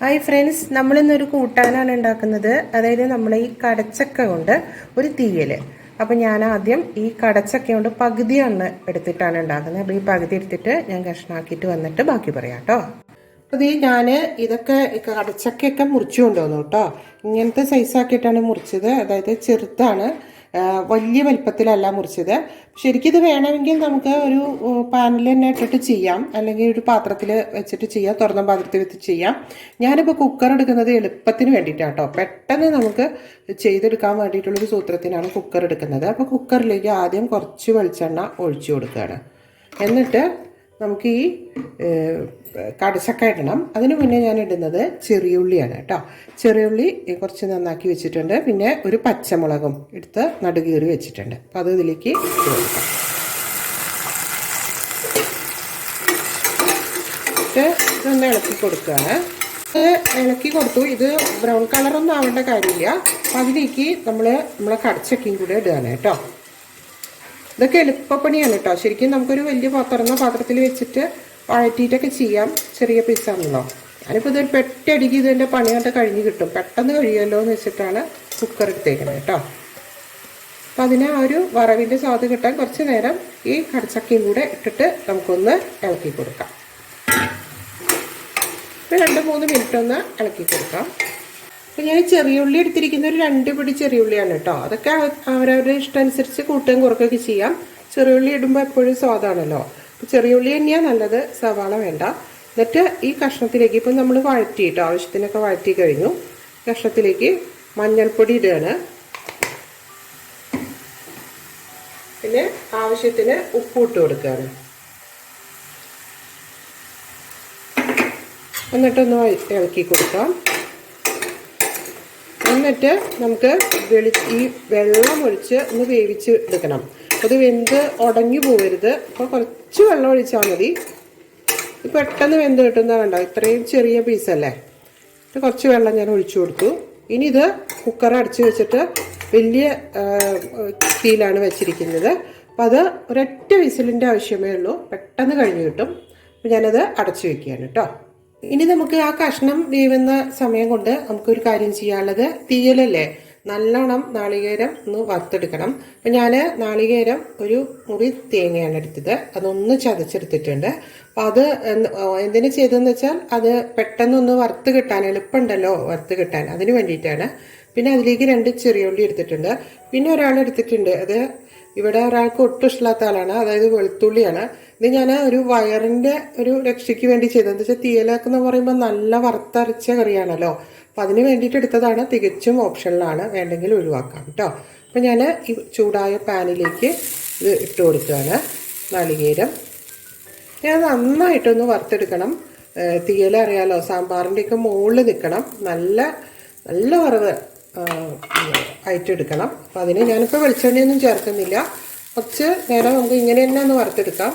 Hi friends നമ്മളിന്നൊരു കൂട്ടാനാണ് ഉണ്ടാക്കുന്നത്. അതായത് നമ്മൾ ഈ കടച്ചക്ക കൊണ്ട് ഒരു തീയൽ അപ്പോൾ ഞാൻ ആദ്യം ഈ കടച്ചക്ക കൊണ്ട് പകുതി എണ്ണ എടുത്തിട്ടാണ് ഉണ്ടാക്കുന്നത്. അപ്പോൾ ഈ പകുതി എടുത്തിട്ട് ഞാൻ കഷ്ണാക്കിയിട്ട് വന്നിട്ട് ബാക്കി പറയാം കേട്ടോ അപ്പോൾ ഈ ഞാൻ ഇതൊക്കെ കടച്ചക്കയൊക്കെ മുറിച്ചു കൊണ്ടുവന്നു കേട്ടോ ഇങ്ങനത്തെ സൈസാക്കിയിട്ടാണ് മുറിച്ചത്. അതായത് ചെറുതാണ്. ആ, വലിയ വലിപ്പത്തിലല്ല മുറിച്ചത്. ശരിക്കും ഇത് വേണമെങ്കിൽ നമുക്ക് ഒരു പാനിൽ തന്നെ ഇട്ടിട്ട് ചെയ്യാം. അല്ലെങ്കിൽ ഒരു പാത്രത്തിൽ വെച്ചിട്ട് ചെയ്യാം. തുറന്ന പാത്രത്തിൽ വെച്ച് ചെയ്യാം. ഞാനിപ്പോൾ കുക്കർ എടുക്കുന്നത് എളുപ്പത്തിന് വേണ്ടിയിട്ടാണ് കേട്ടോ പെട്ടെന്ന് നമുക്ക് ചെയ്തെടുക്കാൻ വേണ്ടിയിട്ടുള്ളൊരു സൂത്രത്തിനാണ് കുക്കർ എടുക്കുന്നത്. അപ്പോൾ കുക്കറിലേക്ക് ആദ്യം കുറച്ച് വെളിച്ചെണ്ണ ഒഴിച്ചു കൊടുക്കുകയാണ്. എന്നിട്ട് നമുക്ക് ഈ കടച്ചക്ക ഇടണം അതിന് മുന്നേ ഞാൻ ഇടുന്നത് ചെറിയുള്ളിയാണ് കേട്ടോ. ചെറിയുള്ളി കുറച്ച് നന്നാക്കി വെച്ചിട്ടുണ്ട്. പിന്നെ ഒരു പച്ചമുളകും എടുത്ത് നടുകീറി വെച്ചിട്ടുണ്ട്. അപ്പോൾ അത് ഇതിലേക്ക് ഒന്ന് ഇളക്കി കൊടുക്കുകയാണ്. ഇളക്കി കൊടുത്തു. ഇത് ബ്രൗൺ കളറൊന്നും ആവേണ്ട കാര്യമില്ല. അപ്പോൾ അതിലേക്ക് നമ്മൾ നമ്മളെ കടച്ചക്കയും കൂടെ ഇടുകയാണ് കേട്ടോ. ഇതൊക്കെ എളുപ്പപ്പണിയാണ് കേട്ടോ. ശരിക്കും നമുക്കൊരു വലിയ തുറന്ന പാത്രത്തിൽ വെച്ചിട്ട് വഴറ്റിയിട്ടൊക്കെ ചെയ്യാം. ചെറിയ പീസാണല്ലോ ഞാനിപ്പോൾ ഇതൊരു പെട്ടടിക്ക് ഇതിന്റെ പണി കണ്ട് കഴിഞ്ഞ് കിട്ടും. പെട്ടെന്ന് കഴിയുമല്ലോ എന്ന് വെച്ചിട്ടാണ് കുക്കർ എടുത്തേക്കുന്നത് കേട്ടോ. അപ്പം അതിന് ആ ഒരു വറവിന്റെ സ്വാദ് കിട്ടാൻ കുറച്ച് നേരം ഈ കടച്ചക്കയും കൂടെ ഇട്ടിട്ട് നമുക്കൊന്ന് ഇളക്കി കൊടുക്കാം. രണ്ട് മൂന്ന് മിനിറ്റ് ഒന്ന് ഇളക്കി കൊടുക്കാം. അപ്പം ഞാൻ ചെറിയ ഉള്ളി എടുത്തിരിക്കുന്ന ഒരു രണ്ട് പിടി ചെറിയ ഉള്ളിയാണ് കേട്ടോ. അതൊക്കെ അവ- അവരവരുടെ ഇഷ്ടം അനുസരിച്ച് കൂട്ടുകയും കുറക്കുകയൊക്കെ ചെയ്യാം. ചെറിയ ഉള്ളി ഇടുമ്പോൾ എപ്പോഴും സ്വാദാണല്ലോ. അപ്പോൾ ചെറിയ ഉള്ളി തന്നെയാണ് നല്ലത്. സവാള വേണ്ട. എന്നിട്ട് ഈ കഷ്ണത്തിലേക്ക് ഇപ്പം നമ്മൾ വഴറ്റി കേട്ടോ. ആവശ്യത്തിനൊക്കെ വഴറ്റി കഴിഞ്ഞു. കഷ്ണത്തിലേക്ക് മഞ്ഞൾപ്പൊടി ഇടുകയാണ്. പിന്നെ ആവശ്യത്തിന് ഉപ്പ് ഇട്ട് കൊടുക്കുകയാണ്. എന്നിട്ടൊന്ന് ഇളക്കി കൊടുക്കാം. എന്നിട്ട് നമുക്ക് വെളി ഈ വെള്ളം ഒഴിച്ച് ഒന്ന് വേവിച്ച് എടുക്കണം. അത് വെന്ത് ഉടഞ്ഞു പോകരുത് അപ്പോൾ കുറച്ച് വെള്ളം ഒഴിച്ചാൽ മതി. പെട്ടെന്ന് വെന്ത് കിട്ടുന്ന വേണ്ട ഇത്രയും ചെറിയ പീസല്ലേ കുറച്ച് വെള്ളം ഞാൻ ഒഴിച്ചു കൊടുത്തു. ഇനി ഇത് കുക്കർ അടച്ച് വെച്ചിട്ട് വലിയ തീയിലാണ് വെച്ചിരിക്കുന്നത്. അപ്പം അത് ഒരൊറ്റ വിസിലിന്റെ ആവശ്യമേ ഉള്ളൂ. പെട്ടെന്ന് കഴിഞ്ഞ് കിട്ടും. അപ്പം ഞാനത് അടച്ചു വെക്കുകയാണ് കേട്ടോ. ഇനി നമുക്ക് ആ കഷ്ണം വേവുന്ന സമയം കൊണ്ട് നമുക്കൊരു കാര്യം ചെയ്യാനുള്ളത് തീയലല്ലേ? നല്ലോണം നാളികേരം ഒന്ന് വറുത്തെടുക്കണം. അപ്പം ഞാൻ നാളികേരം ഒരു മുറി തേങ്ങയാണ് എടുത്തത്. അതൊന്ന് ചതച്ചെടുത്തിട്ടുണ്ട്. അപ്പം അത് എന്തിനു ചെയ്തതെന്ന് വെച്ചാൽ അത് പെട്ടെന്നൊന്ന് വറുത്ത് കിട്ടാൻ എളുപ്പമുണ്ടല്ലോ വറുത്ത് കിട്ടാൻ. അതിന് വേണ്ടിയിട്ടാണ്. പിന്നെ അതിലേക്ക് രണ്ട് ചെറിയുള്ളി എടുത്തിട്ടുണ്ട്. പിന്നെ ഒരാൾ എടുത്തിട്ടുണ്ട്. അത് ഇവിടെ ഒരാൾക്ക് ഒട്ടും ഇഷ്ടമില്ലാത്ത ആളാണ്. അതായത് വെളുത്തുള്ളിയാണ്. ഇത് ഞാൻ ഒരു വയറിന്റെ ഒരു രക്ഷയ്ക്ക് വേണ്ടി ചെയ്തത്. എന്താ വെച്ചാൽ തീയലാക്ക് എന്ന് പറയുമ്പോൾ നല്ല വറുത്തരച്ച കറിയാണല്ലോ. അപ്പം അതിന് വേണ്ടിയിട്ട് എടുത്തതാണ്. തികച്ചും ഓപ്ഷനിലാണ് വേണ്ടെങ്കിൽ ഒഴിവാക്കാം കേട്ടോ. അപ്പം ഞാൻ ഈ ചൂടായ പാനിലേക്ക് ഇത് ഇട്ട് കൊടുക്കുകയാണ്. നാളികേരം. ഞാൻ നന്നായിട്ടൊന്ന് വറുത്തെടുക്കണം. തീയല അറിയാലോ സാമ്പാറിന്റെയൊക്കെ മുകളിൽ നിൽക്കണം. നല്ല നല്ല വറവ്. ആഹ് ആയിട്ടെടുക്കണം അപ്പം അതിന് ഞാനിപ്പോൾ വെളിച്ചെണ്ണയൊന്നും ചേർക്കുന്നില്ല. കുറച്ച് നേരം നമുക്ക് ഇങ്ങനെ തന്നെ ഒന്ന് വറുത്തെടുക്കാം.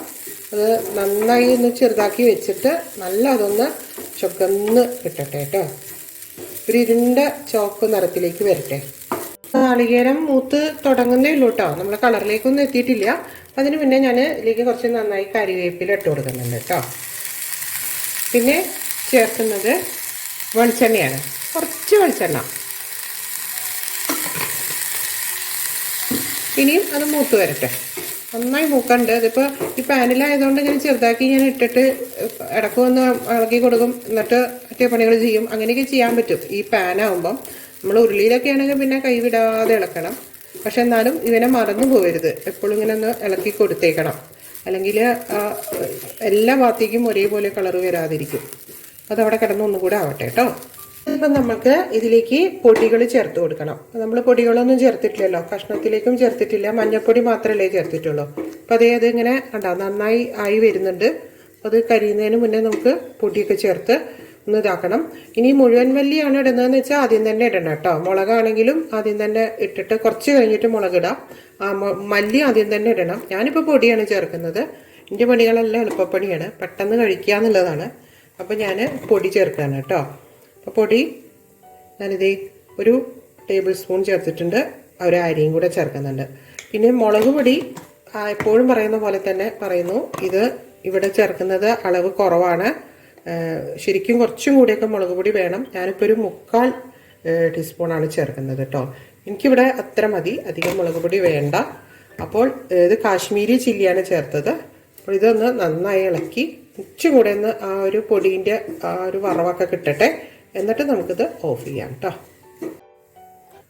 അത് നന്നായി ഒന്ന് ചെറുതാക്കി വെച്ചിട്ട് നല്ല അതൊന്ന് ചുവന്ന് കിട്ടട്ടെ കേട്ടോ. ഒരു ഇരുണ്ട ചോക്ക് നിറത്തിലേക്ക് വരട്ടെ. നാളികേരം മൂത്ത് തുടങ്ങുന്നേ ഉള്ളൂ കേട്ടോ. നമ്മൾ കളറിലേക്കൊന്നും എത്തിയിട്ടില്ല. അതിന് പിന്നെ ഞാൻ ഇതിലേക്ക് കുറച്ച് നന്നായി കരിവേപ്പില ഇട്ട് കൊടുക്കുന്നുണ്ട് കേട്ടോ. പിന്നെ ചേർക്കുന്നത് വെളിച്ചെണ്ണയാണ്. കുറച്ച് വെളിച്ചെണ്ണ. ഇനിയും അത് മൂത്ത് വരട്ടെ. നന്നായി മൂക്കണ്ട്. അതിപ്പോൾ ഈ പാനിലായതുകൊണ്ട് ഇങ്ങനെ ചെറുതാക്കി ഞാൻ ഇട്ടിട്ട് ഇടയ്ക്ക് വന്ന് ഇളക്കി കൊടുക്കും. എന്നിട്ട് മറ്റേ പണികൾ ചെയ്യും. അങ്ങനെയൊക്കെ ചെയ്യാൻ പറ്റും. ഈ പാനാകുമ്പം നമ്മൾ ഉരുളിയിലൊക്കെ ആണെങ്കിൽ പിന്നെ കൈവിടാതെ ഇളക്കണം. പക്ഷെ എന്നാലും ഇവനെ മറന്നു പോകരുത് എപ്പോഴും ഇങ്ങനെ ഒന്ന് ഇളക്കി കൊടുത്തേക്കണം. അല്ലെങ്കിൽ എല്ലാ ഭാഗത്തേക്കും ഒരേപോലെ കളർ വരാതിരിക്കും. അതവിടെ കിടന്ന് ഒന്നുകൂടെ ആവട്ടെ കേട്ടോ. ഇപ്പം നമുക്ക് ഇതിലേക്ക് പൊടികൾ ചേർത്ത് കൊടുക്കണം. നമ്മൾ പൊടികളൊന്നും ചേർത്തിട്ടില്ലല്ലോ. കഷ്ണത്തിലേക്കും ചേർത്തിട്ടില്ല. മഞ്ഞൾപ്പൊടി മാത്രമല്ലേ ചേർത്തിട്ടുള്ളൂ. അപ്പം അതേ അത് ഇങ്ങനെ കണ്ടോ? നന്നായി ആയി വരുന്നുണ്ട്. അത് കരിയുന്നതിന് മുന്നേ നമുക്ക് പൊടിയൊക്കെ ചേർത്ത് ഒന്ന് ഇതാക്കണം. ഇനി മുഴുവൻ മല്ലിയാണ് ഇടുന്നതെന്ന് വെച്ചാൽ ആദ്യം തന്നെ ഇടണം കേട്ടോ. മുളകാണെങ്കിലും ആദ്യം തന്നെ ഇട്ടിട്ട് കുറച്ച് കഴിഞ്ഞിട്ട് മുളകിടാം ആ മല്ലി ആദ്യം തന്നെ ഇടണം. ഞാനിപ്പോൾ പൊടിയാണ് ചേർക്കുന്നത്. എന്റെ പണികളെല്ലാം എളുപ്പപ്പണിയാണ്. പെട്ടെന്ന് കഴിക്കുക എന്നുള്ളതാണ് അപ്പോൾ ഞാൻ പൊടി ചേർക്കുകയാണ് കേട്ടോ. പൊടി ഞാനിത് ഒരു ടേബിൾ സ്പൂൺ ചേർത്തിട്ടുണ്ട് ഒരു അരിയും കൂടെ ചേർക്കുന്നുണ്ട്. പിന്നെ മുളക് പൊടി എപ്പോഴും പറയുന്ന പോലെ തന്നെ പറയുന്നു ഇത് ഇവിടെ ചേർക്കുന്നത് അളവ് കുറവാണ്. ശരിക്കും കുറച്ചും കൂടിയൊക്കെ മുളക് പൊടി വേണം. ഞാനിപ്പോൾ ഒരു മുക്കാൽ ടീസ്പൂണാണ് ചേർക്കുന്നത് കേട്ടോ എനിക്കിവിടെ അത്ര മതി അധികം മുളക് പൊടി വേണ്ട. അപ്പോൾ ഇത് കാശ്മീരി ചില്ലിയാണ് ചേർത്തത്. അപ്പോൾ ഇതൊന്ന് നന്നായി ഇളക്കി ഉച്ചും കൂടെ ഒന്ന് ആ ഒരു പൊടീന്റെ ആ ഒരു വറവൊക്കെ കിട്ടട്ടെ. എന്നിട്ട് നമുക്കിത് ഓഫ് ചെയ്യാം കേട്ടോ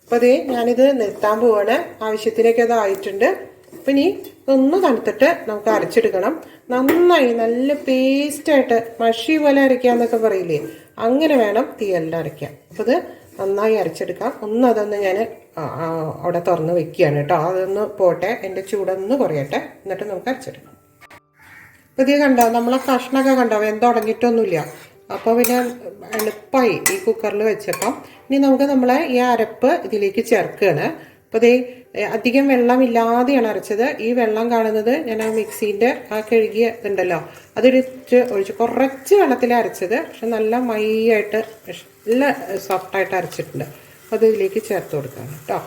അപ്പോൾ അതേ ഞാനിത് നിർത്താൻ പോവാണ്. ആവശ്യത്തിലേക്ക് അത് ആയിട്ടുണ്ട്. അപ്പം ഇനി ഒന്ന് തണുത്തിട്ട് നമുക്ക് അരച്ചെടുക്കണം. നന്നായി നല്ല പേസ്റ്റായിട്ട് മഷി പോലെ അരയ്ക്കാന്നൊക്കെ പറയില്ലേ? അങ്ങനെ വേണം തീയെല്ലാം അരയ്ക്കാൻ. അപ്പോൾ ഇത് നന്നായി അരച്ചെടുക്കാം. ഒന്ന് അതൊന്ന് ഞാൻ അവിടെ തുറന്ന് വെക്കുകയാണ് കേട്ടോ അതൊന്ന് പോട്ടെ. എന്റെ ചൂടൊന്ന് കുറയട്ടെ. എന്നിട്ട് നമുക്ക് അരച്ചെടുക്കാം. പുതിയ കണ്ടോ നമ്മളെ കഷ്ണമൊക്കെ കണ്ടോ? വെന്ത് തുടങ്ങിയിട്ടൊന്നുമില്ല അപ്പോൾ പിന്നെ എളുപ്പമായി ഈ കുക്കറിൽ വെച്ചപ്പം. ഇനി നമുക്ക് നമ്മളെ ഈ അരപ്പ് ഇതിലേക്ക് ചേർക്കുകയാണ് അപ്പോൾ ദേ അധികം വെള്ളമില്ലാതെയാണ് അരച്ചത്. ഈ വെള്ളം കാണുന്നത് ഞാൻ ആ മിക്സീന്റെ ആ കഴുകിയ ഇതുണ്ടല്ലോ അതൊരിച്ച് ഒഴിച്ച് കുറച്ച് വെള്ളത്തിൽ അരച്ചത്. പക്ഷെ നല്ല മൈയായിട്ട് നല്ല സോഫ്റ്റായിട്ട് അരച്ചിട്ടുണ്ട്. അത് ഇതിലേക്ക് ചേർത്ത് കൊടുക്കാം കേട്ടോ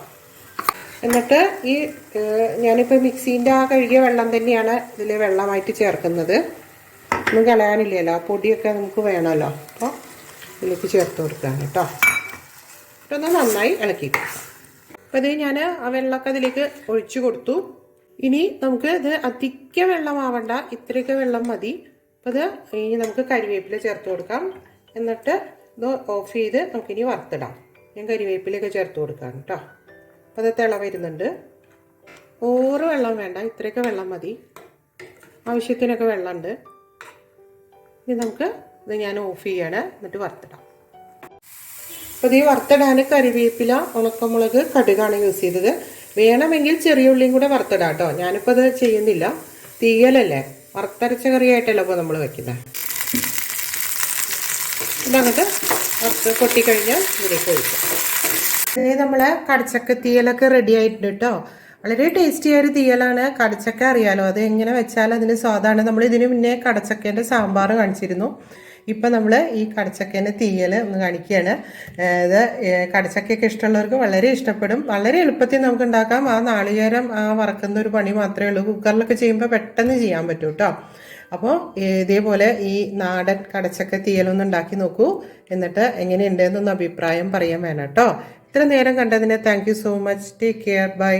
എന്നിട്ട് ഈ ഞാനിപ്പോൾ മിക്സീന്റെ ആ കഴുകിയ വെള്ളം തന്നെയാണ് ഇതിൽ വെള്ളമായിട്ട് ചേർക്കുന്നത്. ഒന്നും കളയാനില്ലല്ലോ ആ പൊടിയൊക്കെ നമുക്ക് വേണമല്ലോ. അപ്പോൾ ഇതിലേക്ക് ചേർത്ത് കൊടുക്കാം കേട്ടോ. ഇട്ടൊന്ന് നന്നായി ഇളക്കി അപ്പോൾ ഇത് ഞാൻ ആ വെള്ളമൊക്കെ അതിലേക്ക് ഒഴിച്ചു കൊടുത്തു. ഇനി നമുക്ക് ഇത് അധിക വെള്ളമാവണ്ട. ഇത്രയൊക്കെ വെള്ളം മതി. അപ്പോൾ ഇത് ഇനി നമുക്ക് കരിവേപ്പില ചേർത്ത് കൊടുക്കാം. എന്നിട്ട് ഇത് ഓഫ് ചെയ്ത് നമുക്കിനി വറുത്തിടാം. ഞാൻ കരിവേപ്പിലൊക്കെ ചേർത്ത് കൊടുക്കാം കേട്ടോ. അപ്പോൾ അത് തിള വരുന്നുണ്ട്. ഓറ് വെള്ളം വേണ്ട. ഇത്രയൊക്കെ വെള്ളം മതി. ആവശ്യത്തിനൊക്കെ വെള്ളമുണ്ട്. ഇനി നമുക്ക് ഇത് ഞാൻ ഓഫ് ചെയ്യണം. എന്നിട്ട് വറുത്തിടാം. അപ്പോൾ ഈ വറുത്തിടാൻ കറിവേപ്പില ഉണക്കമുളക് കടുകാണ് യൂസ് ചെയ്തത്. വേണമെങ്കിൽ ചെറിയ ഉള്ളിയും കൂടെ വറുത്തിടാം കേട്ടോ. ഞാനിപ്പോൾ അത് ചെയ്യുന്നില്ല. തീയലല്ലേ? വറുത്തരച്ച കറിയായിട്ടല്ലോ ഇപ്പോൾ നമ്മൾ വയ്ക്കുന്നത് ഇതങ്ങോട്ട് വറുത്ത് പൊട്ടിക്കഴിഞ്ഞാൽ ഇതിലേക്ക് ഒഴിക്കാം. ഇനി നമ്മളെ കടച്ചക്ക തീയലൊക്കെ റെഡി ആയിട്ടുണ്ട് കേട്ടോ. വളരെ ടേസ്റ്റി ആയൊരു തീയലാണ്. കടച്ചക്ക അറിയാലോ അത് എങ്ങനെ വെച്ചാൽ അതിന് സ്വാദാണ്. നമ്മൾ ഇതിന് മുന്നേ കടച്ചക്കേന്റെ സാമ്പാർ കാണിച്ചിരുന്നു. ഇപ്പം നമ്മൾ ഈ കടച്ചക്കേന്റെ തീയൽ ഒന്ന് കാണിക്കുകയാണ്. ഇത് ഏഹ് കടച്ചക്കയൊക്കെ ഇഷ്ടമുള്ളവർക്ക് വളരെ ഇഷ്ടപ്പെടും. വളരെ എളുപ്പത്തിൽ നമുക്ക് ഉണ്ടാക്കാം. ആ നാളികേരം ആ വറക്കുന്ന ഒരു പണി മാത്രമേ ഉള്ളൂ. കുക്കറിലൊക്കെ ചെയ്യുമ്പോൾ പെട്ടെന്ന് ചെയ്യാൻ പറ്റും കേട്ടോ അപ്പോൾ ഇതേപോലെ ഈ നാടൻ കടച്ചക്ക തീയലൊന്ന് ഉണ്ടാക്കി നോക്കൂ. എന്നിട്ട് എങ്ങനെയുണ്ട് എങ്ങനെയുണ്ടെന്നൊന്ന് അഭിപ്രായം പറയാൻ വേണം കേട്ടോ ഇത്ര നേരം കണ്ടതിന് thank so much take care bye